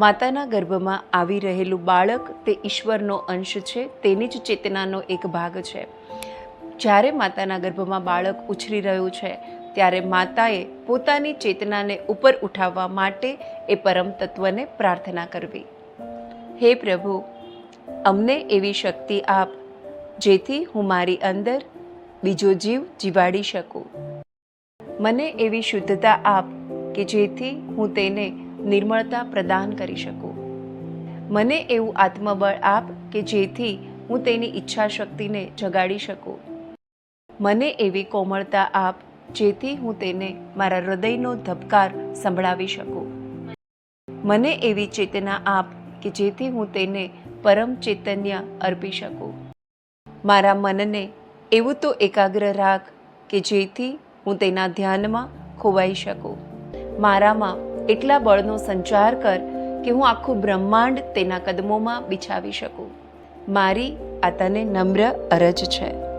માતાના ગર્ભમાં આવી રહેલું બાળક તે ઈશ્વરનો અંશ છે, તેની જ ચેતનાનો એક ભાગ છે. જ્યારે માતાના ગર્ભમાં બાળક ઉછરી રહ્યું છે, ત્યારે માતાએ પોતાની ચેતનાને ઉપર ઉઠાવવા માટે એ પરમ તત્વને પ્રાર્થના કરવી. હે પ્રભુ, અમને એવી શક્તિ આપ, જેથી હું મારી અંદર બીજો જીવ જીવાડી શકું. મને એવી શુદ્ધતા આપ કે જેથી હું તેને નિર્મળતા પ્રદાન કરી શકું. મને એવું આત્મબળ આપ કે જેથી હું તેની ઈચ્છા શક્તિને જગાડી શકું. મને એવી કોમળતા આપ જેથી હું તેને મારા હૃદયનો ધબકાર સંભળાવી શકું. મને એવી ચેતના આપ કે જેથી હું તેને પરમ ચૈતન્ય અર્પી શકું. મારા મનને એવું તો એકાગ્ર રાખ કે જેથી હું તેના ધ્યાનમાં ખોવાઈ શકું. મારામાં એટલા બળનો સંચાર કર કે હું આખું બ્રહ્માંડ તેના કદમોમાં બિછાવી શકું. મારી આ તને નમ્ર અરજ છે.